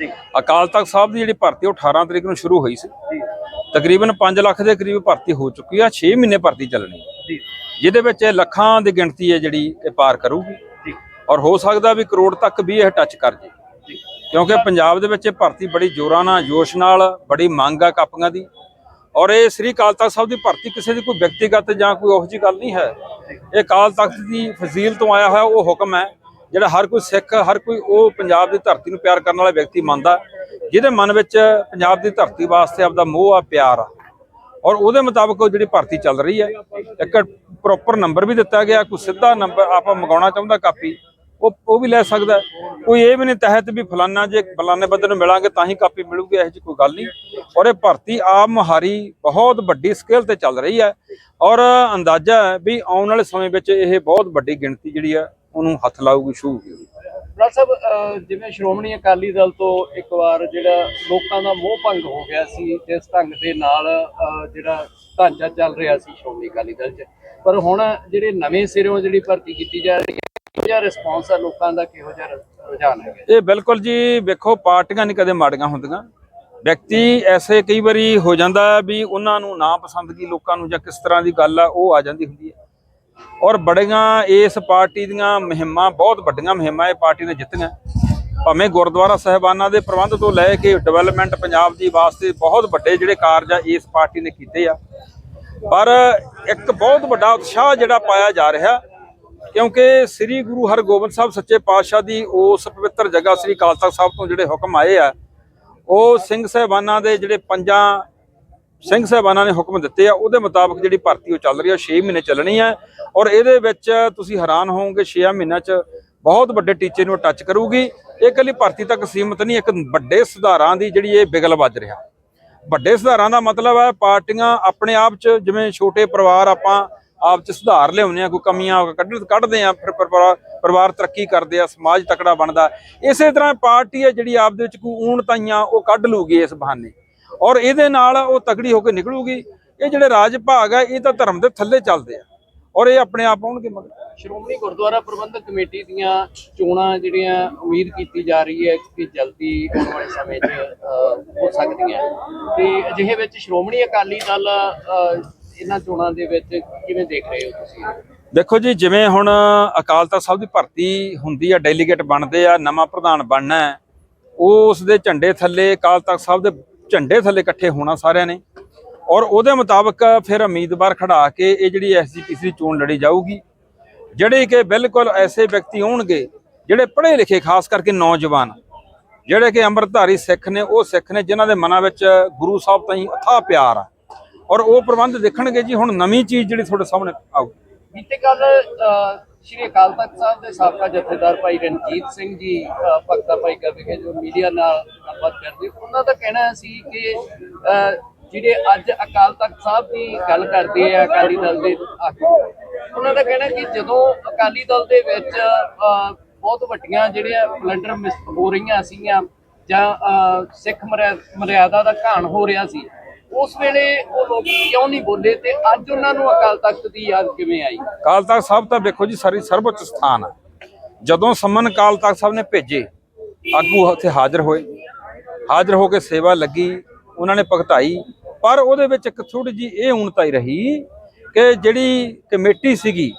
ਜੀ। ਅਕਾਲ ਤਖਤ ਸਾਹਿਬ ਦੀ ਜਿਹੜੀ ਭਰਤੀ ਉਹ 18 ਤਰੀਕ ਨੂੰ ਸ਼ੁਰੂ ਹੋਈ ਸੀ। ਜੀ। ਤਕਰੀਬਨ 5 ਲੱਖ ਦੇ ਕਰੀਬ ਭਰਤੀ ਹੋ ਚੁੱਕੀ ਆ 6 ਮਹੀਨੇ ਭਰਤੀ ਚੱਲਣੀ ਜੀ। ਜਿਹਦੇ ਵਿੱਚ ਲੱਖਾਂ ਦੀ ਗਿਣਤੀ ਹੈ ਜਿਹੜੀ ਇਹ ਪਾਰ ਕਰੂਗੀ। ਜੀ। ਔਰ ਹੋ ਸਕਦਾ ਵੀ ਕਰੋੜ ਤੱਕ ਵੀ ਇਹ ਟੱਚ ਕਰ ਜੇ। ਜੀ। ਕਿਉਂਕਿ ਪੰਜਾਬ ਦੇ ਵਿੱਚ ਇਹ ਭਰਤੀ ਬੜੀ ਜ਼ੋਰਾਂ ਨਾਲ ਜੋਸ਼ ਨਾਲ ਬੜੀ ਮੰਗ ਆ ਕਾਪੀਆਂ ਦੀ। ਔਰ ਇਹ ਸ੍ਰੀ ਅਕਾਲ ਤਖਤ ਸਾਹਿਬ ਦੀ ਭਰਤੀ ਕਿਸੇ ਦੀ ਕੋਈ ਵਿਅਕਤੀਗਤ ਜਾਂ ਕੋਈ ਉਹੋ ਜਿਹੀ ਗੱਲ ਨਹੀਂ ਹੈ। ਇਹ ਅਕਾਲ ਤਖਤ ਦੀ ਫਜ਼ੀਲ ਤੋਂ ਆਇਆ ਹੋਇਆ ਉਹ ਹੁਕਮ ਹੈ। ਜਿਹੜਾ ਹਰ ਕੋਈ ਸਿੱਖ, ਹਰ ਕੋਈ ਉਹ ਪੰਜਾਬ ਦੀ ਧਰਤੀ ਨੂੰ ਪਿਆਰ ਕਰਨ ਵਾਲਾ ਵਿਅਕਤੀ ਮੰਨਦਾ, ਜਿਹਦੇ ਮਨ ਵਿੱਚ ਪੰਜਾਬ ਦੀ ਧਰਤੀ ਵਾਸਤੇ ਆਪਦਾ ਮੋਹ ਆ, ਪਿਆਰ ਆ। ਔਰ ਉਹਦੇ ਮੁਤਾਬਕ ਉਹ ਜਿਹੜੀ ਭਰਤੀ ਚੱਲ ਰਹੀ ਹੈ, ਇੱਕ ਪ੍ਰੋਪਰ ਨੰਬਰ ਵੀ ਦਿੱਤਾ ਗਿਆ, ਕੋਈ ਸਿੱਧਾ ਨੰਬਰ ਆਪਾਂ ਮੰਗਾਉਣਾ ਚਾਹੁੰਦਾ ਕਾਪੀ, ਉਹ ਉਹ ਵੀ ਲੈ ਸਕਦਾ। ਕੋਈ ਇਹ ਵੀ ਨਹੀਂ ਤਹਿਤ ਵੀ ਫਲਾਨਾ ਜੇ ਫਲਾਨੇ ਬੰਦੇ ਨੂੰ ਮਿਲਾਂਗੇ ਤਾਂ ਹੀ ਕਾਪੀ ਮਿਲੂਗੀ, ਇਹੋ ਜਿਹੀ ਕੋਈ ਗੱਲ ਨਹੀਂ। ਔਰ ਇਹ ਭਰਤੀ ਆਮ ਮੁਹਾਰੀ ਬਹੁਤ ਵੱਡੀ ਸਕੇਲ ਤੇ ਚੱਲ ਰਹੀ ਹੈ। ਔਰ ਅੰਦਾਜ਼ਾ ਹੈ ਵੀ ਆਉਣ ਵਾਲੇ ਸਮੇਂ ਵਿੱਚ ਇਹ ਬਹੁਤ ਵੱਡੀ ਗਿਣਤੀ ਜਿਹੜੀ ਆ ਉਹਨੂੰ ਹੱਥ ਲਾਊਗੀ ਛੂਹੂਗੀ ਡਾਕਟਰ ਸਾਹਿਬ ਜਿਵੇਂ ਸ਼੍ਰੋਮਣੀ ਅਕਾਲੀ ਦਲ ਤੋਂ ਇੱਕ ਵਾਰ ਜਿਹੜਾ ਲੋਕਾਂ ਦਾ ਮੋਹ ਭੰਗ ਹੋ ਗਿਆ ਸੀ ਜਿਸ ਢੰਗ ਦੇ ਨਾਲ ਜਿਹੜਾ ਢਾਂਚਾ ਚੱਲ ਰਿਹਾ ਸੀ ਸ਼੍ਰੋਮਣੀ ਅਕਾਲੀ ਦਲ 'ਚ। ਪਰ ਹੁਣ ਜਿਹੜੇ ਨਵੇਂ ਸਿਰੋਂ ਜਿਹੜੀ ਭਰਤੀ ਕੀਤੀ ਜਾ ਰਹੀ ਹੈ ਕਿਹੋ ਜਿਹਾ ਰਿਸਪੌਂਸ ਹੈ ਲੋਕਾਂ ਦਾ ਕਿਹੋ ਜਿਹਾ ਰੁਝਾਨ ਹੈਗਾ? ਇਹ ਬਿਲਕੁਲ ਜੀ ਵੇਖੋ ਪਾਰਟੀਆਂ ਨਹੀਂ ਕਦੇ ਮਾੜੀਆਂ ਹੁੰਦੀਆਂ। ਵਿਅਕਤੀ ਐਸੇ ਕਈ ਵਾਰੀ ਹੋ ਜਾਂਦਾ ਹੈ ਵੀ ਉਹਨਾਂ ਨੂੰ ਨਾ ਪਸੰਦਗੀ ਲੋਕਾਂ ਨੂੰ ਜਾਂ ਕਿਸ ਤਰ੍ਹਾਂ ਦੀ ਗੱਲ ਆ ਉਹ ਆ ਜਾਂਦੀ ਹੁੰਦੀ ਹੈ। ਔਰ ਬੜੀਆਂ ਇਸ ਪਾਰਟੀ ਦੀਆਂ ਮੁਹਿੰਮਾਂ, ਬਹੁਤ ਵੱਡੀਆਂ ਮੁਹਿੰਮਾਂ ਇਹ ਪਾਰਟੀ ਨੇ ਜਿੱਤੀਆਂ। ਭਾਵੇਂ ਗੁਰਦੁਆਰਾ ਸਾਹਿਬਾਨਾਂ ਦੇ ਪ੍ਰਬੰਧ ਤੋਂ ਲੈ ਕੇ ਡਿਵੈਲਪਮੈਂਟ ਪੰਜਾਬ ਦੀ ਵਾਸਤੇ ਬਹੁਤ ਵੱਡੇ ਜਿਹੜੇ ਕਾਰਜ ਆ, ਇਸ ਪਾਰਟੀ ਨੇ ਕੀਤੇ ਆ। ਪਰ ਇੱਕ ਬਹੁਤ ਵੱਡਾ ਉਤਸ਼ਾਹ ਜਿਹੜਾ ਪਾਇਆ ਜਾ ਰਿਹਾ, ਕਿਉਂਕਿ ਸ੍ਰੀ ਗੁਰੂ ਹਰਗੋਬਿੰਦ ਸਾਹਿਬ ਸੱਚੇ ਪਾਤਸ਼ਾਹ ਦੀ ਉਸ ਪਵਿੱਤਰ ਜਗ੍ਹਾ ਸ੍ਰੀ ਅਕਾਲ ਤਖਤ ਸਾਹਿਬ ਤੋਂ ਜਿਹੜੇ ਹੁਕਮ ਆਏ ਆ, ਉਹ ਸਿੰਘ ਸਾਹਿਬਾਨਾਂ ਦੇ ਜਿਹੜੇ ਪੰਜਾਂ ਸਿੰਘ ਸਾਹਿਬਾਨਾਂ ਨੇ ਹੁਕਮ ਦਿੱਤੇ ਆ, ਉਹਦੇ ਮੁਤਾਬਕ ਜਿਹੜੀ ਭਰਤੀ ਉਹ ਚੱਲ ਰਹੀ ਆ 6 ਮਹੀਨੇ ਚੱਲਣੀ ਹੈ ਔਰ ਇਹਦੇ ਵਿੱਚ ਤੁਸੀਂ ਹੈਰਾਨ ਹੋਵੋਗੇ 6 ਮਹੀਨਿਆਂ 'ਚ ਬਹੁਤ ਵੱਡੇ ਟੀਚੇ ਨੂੰ ਟੱਚ ਕਰੂਗੀ। ਇਹ ਇਕੱਲੀ ਭਰਤੀ ਤੱਕ ਸੀਮਤ ਨਹੀਂ, ਇੱਕ ਵੱਡੇ ਸੁਧਾਰਾਂ ਦੀ ਜਿਹੜੀ ਇਹ ਬਿਗਲ ਵੱਜ ਰਿਹਾ। ਵੱਡੇ ਸੁਧਾਰਾਂ ਦਾ ਮਤਲਬ ਹੈ ਪਾਰਟੀਆਂ ਆਪਣੇ ਆਪ 'ਚ, ਜਿਵੇਂ ਛੋਟੇ ਪਰਿਵਾਰ ਆਪਾਂ ਆਪ 'ਚ ਸੁਧਾਰ ਲਿਆਉਂਦੇ ਆ, ਕੋਈ ਕਮੀਆਂ ਕੱਢ, ਕੱਢਦੇ ਆ, ਫਿਰ ਪਰਿਵਾਰ ਪਰਿਵਾਰ ਤਰੱਕੀ ਕਰਦੇ ਆ, ਸਮਾਜ ਤਕੜਾ ਬਣਦਾ। ਇਸੇ ਤਰ੍ਹਾਂ ਪਾਰਟੀ ਹੈ ਜਿਹੜੀ ਆਪ ਦੇ ਵਿੱਚ ਕੋਈ ਊਣਤਾਈਆਂ ਉਹ ਕੱਢ ਲੂਗੀ ਇਸ ਬਹਾਨੇ। ਔਰ ਇਹਦੇ ਨਾਲ ਉਹ ਤਗੜੀ ਹੋ ਕੇ ਨਿਕਲੂਗੀ। ਇਹ ਜਿਹੜੇ ਰਾਜ ਭਾਗ ਆ ਇਹ ਤਾਂ ਧਰਮ ਦੇ ਥੱਲੇ ਚੱਲਦੇ ਆ। ਔਰ ਇਹ ਆਪਣੇ ਆਪ ਆਉਣਗੇ ਮਗਰ। ਸ਼੍ਰੋਮਣੀ ਗੁਰਦੁਆਰਾ ਪ੍ਰਬੰਧਕ ਕਮੇਟੀ ਦੀਆਂ ਚੋਣਾਂ ਜਿਹੜੀਆਂ ਉਮੀਦ ਕੀਤੀ ਜਾ ਰਹੀ ਹੈ ਕਿ ਜਲਦੀ ਆਉਣ ਵਾਲੇ ਸਮੇਂ 'ਚ ਹੋ ਸਕਦੀਆਂ ਤੇ ਅਜਿਹੇ ਵਿੱਚ ਸ਼੍ਰੋਮਣੀ ਅਕਾਲੀ ਦਲ ਇਹਨਾਂ ਚੋਣਾਂ ਦੇ ਵਿੱਚ ਕਿਵੇਂ ਦੇਖ ਰਹੇ ਹੋ ਤੁਸੀਂ? ਦੇਖੋ ਜੀ ਜਿਵੇਂ ਹੁਣ ਅਕਾਲ ਤਖਤ ਸਾਹਿਬ ਦੀ ਭਰਤੀ ਹੁੰਦੀ ਆ ਡੈਲੀਗੇਟ ਬਣਦੇ ਆ ਨਵਾਂ ਪ੍ਰਧਾਨ ਬਣਨਾ ਹੈ ਉਸ ਦੇ ਝੰਡੇ ਥੱਲੇ ਅਕਾਲ ਤਖਤ ਸਾਹਿਬ ਦੇ ਝੰਡੇ ਥੱਲੇ ਇਕੱਠੇ ਹੋਣਾ ਸਾਰਿਆਂ ਨੇ। ਔਰ ਉਹਦੇ ਮੁਤਾਬਕ ਫਿਰ ਉਮੀਦਵਾਰ ਖੜਾ ਕੇ ਇਹ ਜਿਹੜੀ ਐਸਜੀਪੀਸੀ ਦੀ ਚੋਣ ਲੜੀ ਜਾਊਗੀ। ਜਿਹੜੇ ਕਿ ਬਿਲਕੁਲ ਐਸੇ ਵਿਅਕਤੀ ਹੋਣਗੇ, ਜਿਹੜੇ ਪੜ੍ਹੇ ਲਿਖੇ ਖਾਸ ਕਰਕੇ ਨੌਜਵਾਨ, ਜਿਹੜੇ ਕਿ ਅੰਮ੍ਰਿਤਧਾਰੀ ਸਿੱਖ ਨੇ, ਉਹ ਸਿੱਖ ਨੇ, ਜਿਨ੍ਹਾਂ ਦੇ ਮਨਾਂ ਵਿੱਚ ਗੁਰੂ ਸਾਹਿਬ ਤਾਈਂ ਅਥਾਹ ਪਿਆਰ ਆ। ਔਰ ਉਹ ਪ੍ਰਬੰਧ ਦੇਖਣਗੇ ਜੀ, ਹੁਣ ਨਵੀਂ ਚੀਜ਼ ਜਿਹੜੀ ਤੁਹਾਡੇ ਸਾਹਮਣੇ ਆਊਗੀ। ਬੀਤੇ ਕੱਲ ਸ਼੍ਰੀ ਅਕਾਲ ਤਖਤ ਸਾਹਿਬ ਦੇ ਸਾਬਕਾ ਜਥੇਦਾਰ ਭਾਈ ਰਣਜੀਤ ਸਿੰਘ ਜੀ ਭਗਤਾ ਭਾਈ ਕਾ ਵਿਖੇ ਜੋ ਮੀਡੀਆ ਨਾਲ ਗੱਲਬਾਤ ਕਰਦੇ ਉਹਨਾਂ ਦਾ ਕਹਿਣਾ ਸੀ ਕਿ ਜਿਹੜੇ ਅੱਜ ਅਕਾਲ ਤਖਤ ਸਾਹਿਬ ਦੀ ਗੱਲ ਕਰਦੇ ਆ ਅਕਾਲੀ ਦਲ ਦੇ ਆਗੂ ਉਹਨਾਂ ਦਾ ਕਹਿਣਾ ਕਿ ਜਦੋਂ ਅਕਾਲੀ ਦਲ ਦੇ ਵਿੱਚ ਅਹ, ਬਹੁਤ ਵੱਡੀਆਂ ਜਿਹੜੀਆਂ ਬਲੰਡਰ ਹੋ ਰਹੀਆਂ ਸੀਗੀਆਂ ਜਾਂ ਅਹ, ਸਿੱਖ ਮਰਿਆ- ਮਰਿਆਦਾ ਦਾ ਘਾਣ ਹੋ ਰਿਹਾ ਸੀ ਉਸ ਵੇਲੇ ਉਹ ਲੋਕ ਕਿਉਂ ਨਹੀਂ ਬੋਲੇ ਤੇ ਅੱਜ ਉਹਨਾਂ ਨੂੰ ਅਕਾਲ ਤਖਤ ਦੀ ਯਾਦ ਕਿਵੇਂ ਆਈ? ਅਕਾਲ ਤਖਤ ਸਾਹਿਬ ਤਾਂ ਵੇਖੋ ਜੀ, ਸਾਰੀ ਸਰਵਉੱਚ ਸਥਾਨ ਆ। ਜਦੋਂ ਸੰਮਨ ਅਕਾਲ ਤਖਤ ਸਾਹਿਬ ਨੇ ਭੇਜੇ, ਆਗੂ ਉੱਥੇ ਹਾਜ਼ਰ ਹੋਏ। ਹਾਜ਼ਰ ਹੋ ਕੇ ਸੇਵਾ ਲੱਗੀ, ਉਹਨਾਂ ਨੇ ਭਗਤਾਈ। ਪਰ ਉਹਦੇ ਵਿੱਚ ਇੱਕ ਥੋੜੀ ਜੀ ਇਹ ਊਣਤਾਈ ਰਹੀ ਕਿ ਜਿਹੜੀ ਕਮੇਟੀ ਸੀਗੀ,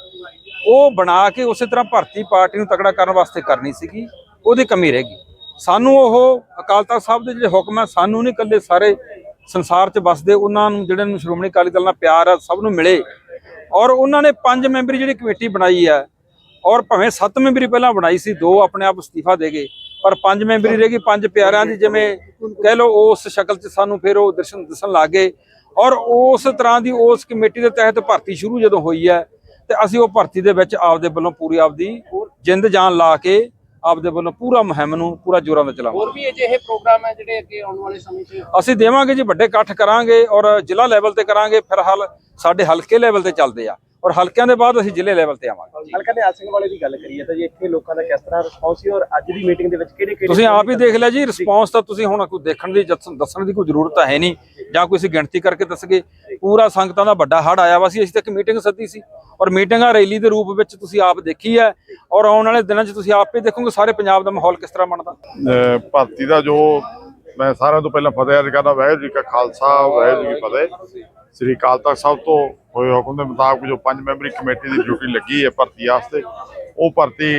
ਉਹ ਬਣਾ ਕੇ ਉਸੇ ਤਰ੍ਹਾਂ ਭਰਤੀ ਪਾਰਟੀ ਨੂੰ ਤਕੜਾ ਕਰਨ ਵਾਸਤੇ ਕਰਨੀ ਸੀਗੀ, ਉਹਦੀ ਕਮੀ ਰਹਿ ਗਈ। ਸਾਨੂੰ ਉਹ ਅਕਾਲ ਤਖਤ ਸਾਹਿਬ ਦੇ ਜਿਹੜੇ ਹੁਕਮ ਹੈ ਸਾਨੂੰ ਨਹੀਂ ਇਕੱਲੇ ਸਾਰੇ ਸੰਸਾਰ 'ਚ ਵਸਦੇ, ਉਹਨਾਂ ਨੂੰ ਜਿਹੜੇ ਨੂੰ ਸ਼੍ਰੋਮਣੀ ਅਕਾਲੀ ਦਲ ਨਾਲ ਪਿਆਰ ਆ, ਸਭ ਨੂੰ ਮਿਲੇ। ਔਰ ਉਹਨਾਂ ਨੇ ਪੰਜ ਮੈਂਬਰੀ ਜਿਹੜੀ ਕਮੇਟੀ ਬਣਾਈ ਹੈ ਔਰ ਭਾਵੇਂ ਸੱਤ ਮੈਂਬਰੀ ਪਹਿਲਾਂ ਬਣਾਈ ਸੀ, ਦੋ ਆਪਣੇ ਆਪ ਅਸਤੀਫਾ ਦੇ ਗਏ, ਪਰ ਪੰਜ ਮੈਂਬਰੀ ਰਹਿ ਗਈ, ਪੰਜ ਪਿਆਰਿਆਂ ਦੀ ਜਿਵੇਂ ਕਹਿ ਲਓ ਉਸ ਸ਼ਕਲ 'ਚ ਸਾਨੂੰ ਫਿਰ ਉਹ ਦਰਸ਼ਨ ਦਿਸਣ ਗਏ। ਔਰ ਉਸ ਤਰ੍ਹਾਂ ਦੀ ਉਸ ਕਮੇਟੀ ਦੇ ਤਹਿਤ ਭਰਤੀ ਸ਼ੁਰੂ ਜਦੋਂ ਹੋਈ ਹੈ, ਤੇ ਅਸੀਂ ਉਹ ਭਰਤੀ ਦੇ ਵਿੱਚ ਆਪਦੇ ਵੱਲੋਂ ਪੂਰੀ ਆਪਦੀ ਜਿੰਦ ਜਾਨ ਲਾ ਕੇ ਆਪਦੇ ਵੱਲੋਂ ਪੂਰਾ ਮੁਹਿੰਮ ਨੂੰ ਪੂਰਾ ਜੋਰਾਂ ਦਾ ਚਲਾਵਾਂਗੇ। ਹੋਰ ਵੀ ਅਜਿਹੇ ਪ੍ਰੋਗਰਾਮ ਹੈ ਜਿਹੜੇ ਅੱਗੇ ਆਉਣ ਵਾਲੇ ਸਮੇਂ 'ਚ? ਅਸੀਂ ਦੇਵਾਂਗੇ ਜੀ ਵੱਡੇ ਇਕੱਠ ਕਰਾਂਗੇ ਔਰ ਜ਼ਿਲ੍ਹਾ ਲੈਵਲ ਤੇ ਕਰਾਂਗੇ। ਫਿਰ ਹਲ ਸਾਡੇ ਹਲਕੇ ਲੈਵਲ ਤੇ ਚੱਲਦੇ ਆ। ਔਰ ਹਲਕਿਆਂ ਦੇ ਬਾਅਦ ਅਸੀਂ ਜ਼ਿਲ੍ਹੇ ਲੈਵਲ ਤੇ ਆਵਾਂਗੇ। ਹਲਕਾ ਨਿਹਾਲ ਸਿੰਘ ਵਾਲੇ ਦੀ ਗੱਲ ਕਰੀਏ ਤਾਂ ਜੀ ਇੱਥੇ ਲੋਕਾਂ ਦਾ ਕਿਸ ਤਰ੍ਹਾਂ ਰਿਸਪੌਂਸ ਸੀ ਔਰ ਅੱਜ ਦੀ ਮੀਟਿੰਗ ਦੇ ਵਿੱਚ ਕਿਹੜੇ ਕਿਹੜੇ ਤੁਸੀਂ ਆਪ ਹੀ ਦੇਖ ਲਿਆ ਜੀ ਰਿਸਪੌਂਸ ਤਾਂ ਤੁਸੀਂ ਹੁਣ ਕੋਈ ਦੇਖਣ ਦੀ ਜੱਸ- ਦੱਸਣ ਦੀ ਕੋਈ ਜ਼ਰੂਰਤ ਹੈ ਨਹੀਂ ਜਾਂ ਕੋਈ ਅਸੀਂ ਗਿਣਤੀ ਕਰਕੇ ਦੱਸਗੇ ਪੂਰਾ ਸੰਗਤਾਂ ਦਾ ਵੱਡਾ ਹੜ ਆਇਆ ਵਾ ਸੀ ਅਸੀਂ ਤਾਂ ਇੱਕ ਮੀਟਿੰਗ ਸੱਦੀ ਸੀ। ਔਰ ਮੀਟਿੰਗ ਆ ਰੈਲੀ ਦੇ ਰੂਪ ਵਿੱਚ ਤੁਸੀਂ ਆਪ ਦੇਖੀ ਹੈ। ਔਰ ਆਉਣ ਵਾਲੇ ਦਿਨਾਂ 'ਚ ਤੁਸੀਂ ਆਪੇ ਦੇਖੋਗੇ ਸਾਰੇ ਪੰਜਾਬ ਦਾ ਮਾਹੌਲ ਕਿਸ ਤਰ੍ਹਾਂ ਬਣਦਾ? ਭਰਤੀ ਦਾ ਜੋ ਮੈਂ ਸਾਰਿਆਂ ਤੋਂ ਪਹਿਲਾਂ ਫਤਿਹ ਅਰਜ਼ ਕਰਦਾ ਵਾਹਿਗੁਰੂ ਜੀ ਕਾ ਖਾਲਸਾ ਵਾਹਿਗੁਰੂ ਜੀ ਕੀ ਫਤਿਹ। ਸ੍ਰੀ ਅਕਾਲ ਤਖਤ ਸਾਹਿਬ ਤੋਂ ਹੋਏ ਹੁਕਮ ਦੇ ਮੁਤਾਬਕ ਜੋ ਪੰਜ ਮੈਂਬਰੀ ਕਮੇਟੀ ਦੀ ਡਿਊਟੀ ਲੱਗੀ ਹੈ ਭਰਤੀ ਵਾਸਤੇ, ਉਹ ਭਰਤੀ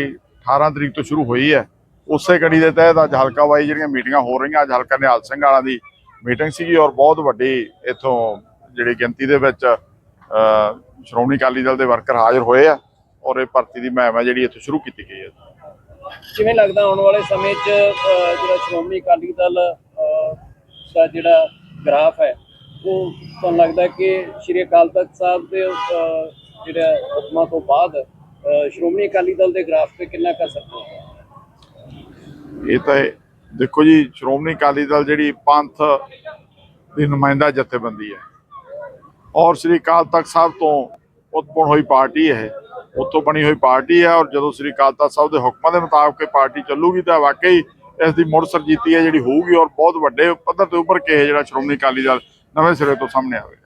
18 ਤਰੀਕ ਤੋਂ ਸ਼ੁਰੂ ਹੋਈ ਹੈ। ਉਸੇ ਕੜੀ ਦੇ ਤਹਿਤ ਅੱਜ ਹਲਕਾ ਵਾਈ ਜਿਹੜੀਆਂ ਮੀਟਿੰਗਾਂ ਹੋ ਰਹੀਆਂ, ਅੱਜ ਹਲਕਾ ਨਿਹਾਲ ਸਿੰਘ ਵਾਲਾ ਦੀ ਮੀਟਿੰਗ ਸੀਗੀ ਔਰ ਬਹੁਤ ਵੱਡੀ ਇਥੋਂ ਜਿਹੜੀ ਗਿਣਤੀ ਦੇ ਵਿੱਚ ਸ਼੍ਰੋਮਣੀ ਅਕਾਲੀ ਦਲ ਦੇ ਵਰਕਰ ਹਾਜ਼ਰ ਹੋਏ ਆ ਔਰ ਇਹ ਭਰਤੀ ਦੀ ਮਹਿਮ ਹੈ ਜਿਹੜੀ ਇੱਥੋਂ ਸ਼ੁਰੂ ਕੀਤੀ ਗਈ ਹੈ। ਜਿਵੇਂ ਲੱਗਦਾ ਆਉਣ ਵਾਲੇ ਸਮੇਂ 'ਚ ਜਿਹੜਾ ਸ਼੍ਰੋਮਣੀ ਅਕਾਲੀ ਦਲ ਦਾ ਜਿਹੜਾ ਗ੍ਰਾਫ ਹੈ, ਉਹ ਤੁਹਾਨੂੰ ਲੱਗਦਾ ਕਿ ਸ਼੍ਰੀ ਅਕਾਲ ਤਖਤ ਸਾਹਿਬ ਦੇ ਜਿਹੜਾ ਹੁਕਮਾਂ ਤੋਂ ਬਾਅਦ ਸ਼੍ਰੋਮਣੀ ਅਕਾਲੀ ਦਲ ਦੇ ਗ੍ਰਾਫ ਤੇ ਕਿੰਨਾ ਕਰ ਸਕਦਾ ਹੈ ਇਹ ਤਾਂ ਦੇਖੋ ਜੀ, ਸ਼੍ਰੋਮਣੀ ਅਕਾਲੀ ਦਲ ਜਿਹੜੀ ਪੰਥ ਦੀ ਨੁਮਾਇੰਦਾ ਜਥੇਬੰਦੀ ਹੈ। ਔਰ ਸ੍ਰੀ ਅਕਾਲ ਤਖਤ ਸਾਹਿਬ ਤੋਂ ਉਤਪੰਨ ਹੋਈ ਪਾਰਟੀ ਹੈ ਉੱਥੋਂ ਬਣੀ ਹੋਈ ਪਾਰਟੀ ਹੈ ਔਰ ਜਦੋਂ ਸ੍ਰੀ ਅਕਾਲ ਤਖਤ ਸਾਹਿਬ ਦੇ ਹੁਕਮਾਂ ਦੇ ਮੁਤਾਬਕ ਪਾਰਟੀ ਚੱਲੂਗੀ ਤਾਂ ਵਾਕਈ ਇਸ ਦੀ ਮੁੜ ਸਰਜੀਤੀ ਹੈ ਜਿਹੜੀ ਹੋਊਗੀ ਔਰ ਬਹੁਤ ਵੱਡੇ ਪੱਧਰ ਤੇ ਉੱਪਰ ਕੇ ਇਹ ਜਿਹੜਾ ਸ਼੍ਰੋਮਣੀ ਅਕਾਲੀ ਦਲ ਨਵੇਂ ਸਿਰੇ ਤੋਂ ਸਾਹਮਣੇ ਆਵੇ।